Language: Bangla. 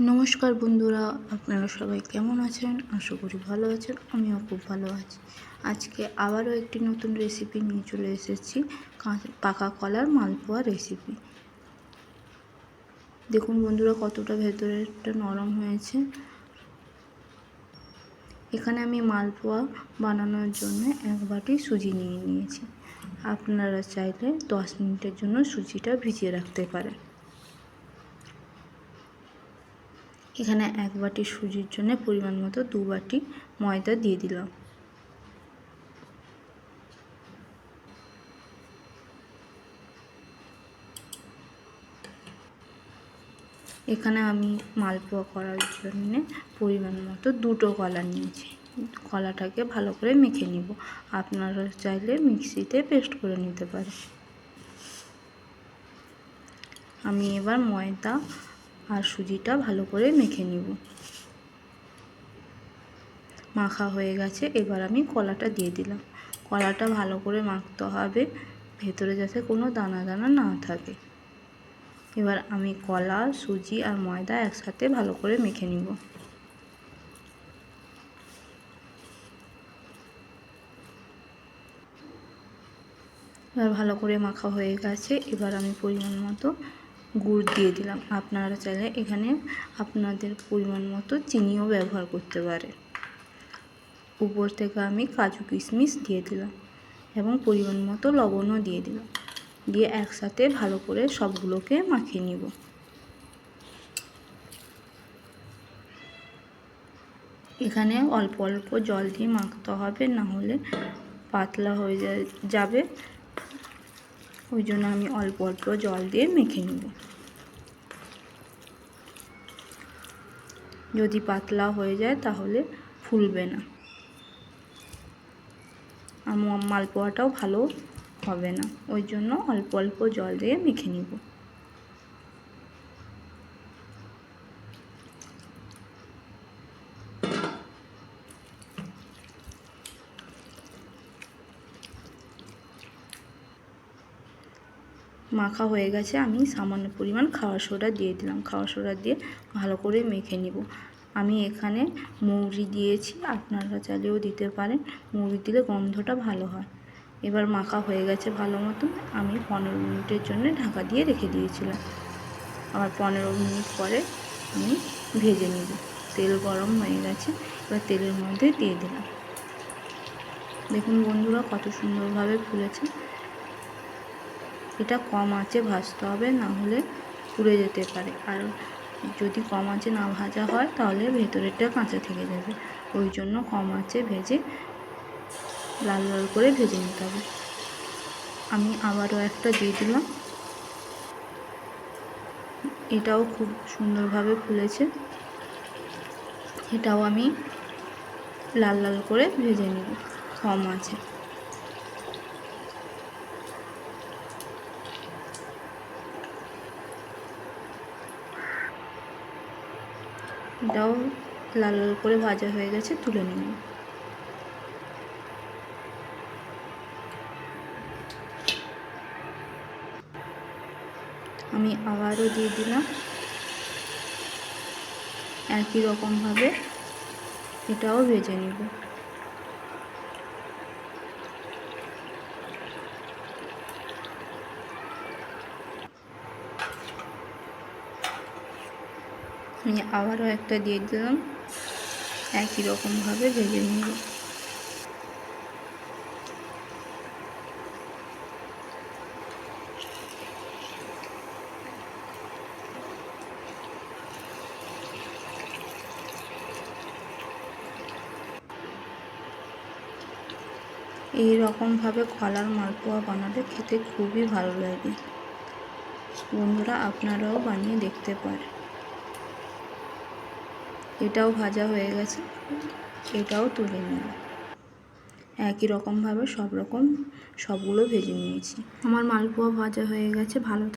নমস্কার বন্ধুরা, আপনারা সবাই কেমন আছেন? আশা করি ভালো আছেন, আমিও খুব ভালো আছি। আজকে আবারও একটি নতুন রেসিপি নিয়ে চলে এসেছি পাকা কলার মালপোয়া রেসিপি দেখুন বন্ধুরা, কতটা ভেতরেরটা নরম হয়েছে। এখানে আমি মালপোয়া বানানোর জন্য এক বাটি সুজি নিয়ে নিয়েছি। আপনারা চাইলে দশ মিনিটের জন্য সুজিটা ভিজিয়ে রাখতে পারেন। এখানে এক বাটি সুজির জন্য পরিমাণ মতো দু বাটি ময়দা দিয়ে দিলাম। এখানে আমি মালপোয়া করার জন্যে পরিমাণ মতো দুটো কলা নিয়েছি। কলাটাকে ভালো করে মেখে নিব। আপনারা চাইলে মিক্সিতে পেস্ট করে নিতে পারেন। আমি এবার ময়দা আর সুজিটা ভালো করে মেখে নিব। মাখা হয়ে গেছে, এবার আমি কলাটা দিয়ে দিলাম। কলাটা ভালো করে মাখতে হবে, ভেতরে যাতে কোনো দানা দানা না থাকে। এবার আমি কলা, সুজি আর ময়দা একসাথে ভালো করে মেখে নিব। এবার ভালো করে মাখা হয়ে গেছে, এবার আমি পরিমাণ মতো গুড় দিয়ে দিলাম। আপনারা চাইলে এখানে আপনাদের পরিমাণ মতো চিনিও ব্যবহার করতে পারে। উপর থেকে আমি কাজু কিশমিশ দিয়ে দিলাম এবং পরিমাণ মতো লবণও দিয়ে দিলাম। দিয়ে একসাথে ভালো করে সবগুলোকে মাখিয়ে নিব। এখানে অল্প অল্প জল দিয়ে মাখতে হবে, না হলে পাতলা হয়ে যাবে। ওই জন্য আমি অল্প অল্প জল দিয়ে মেখে নেব। যদি পাতলা হয়ে যায় তাহলে ফুলবে না। আর মালপোয়াটাও ভালো হবে না। ওই জন্য অল্প অল্প জল দিয়ে মেখে নিব। মাখা হয়ে গেছে, আমি সামান্য পরিমাণ খাওয়ার সোডা দিয়ে দিলাম। খাওয়ার সোডা দিয়ে ভালো করে মেখে নিব। আমি এখানে মৌরি দিয়েছি, আপনারা চাইলেও দিতে পারেন। মৌরি দিলে গন্ধটা ভালো হয়। এবার মাখা হয়ে গেছে ভালো মতন, আমি পনেরো মিনিটের জন্য ঢাকা দিয়ে রেখে দিয়েছিলাম। আবার পনেরো মিনিট পরে আমি ভেজে নিব। তেল গরম হয়ে গেছে, এবার তেলের মধ্যে দিয়ে দিলাম। দেখুন বন্ধুরা, কত সুন্দরভাবে ফুলেছে। এটা কম আঁচে ভাজতে হবে, না হলে পুড়ে যেতে পারে। আর যদি কম আঁচে না ভাজা হয়, তাহলে ভেতরেরটা কাঁচা থেকে যাবে। ওই জন্য কম আঁচে ভেজে লাল লাল করে ভেজে নিতে হবে। আমি আবারও একটা দিয়ে দিলাম। এটাও খুব সুন্দরভাবে ফুলেছে। এটাও আমি লাল লাল করে ভেজে নেব। কম আছে। এটাও লাল লাল করে ভাজা হয়ে গেছে, তুলে নিন। আমি আবারও দিয়ে দিলাম। একই রকমভাবে এটাও ভেজে নিব। আমি আবারও একটা দিয়ে দিলাম। একই রকমভাবে ভেজে নিব। এই রকমভাবে কলার মালপোয়া বানালে খেতে খুবই ভালো লাগে। বন্ধুরা, আপনারাও বানিয়ে দেখতে পারেন। এটাও ভাজা হয়ে গেছে। এটাও তুলে নিলাম। একই রকমভাবে সব রকম সবগুলো ভেজে নিয়েছি। আমার মালপোয়া ভাজা হয়ে গেছে, ভালো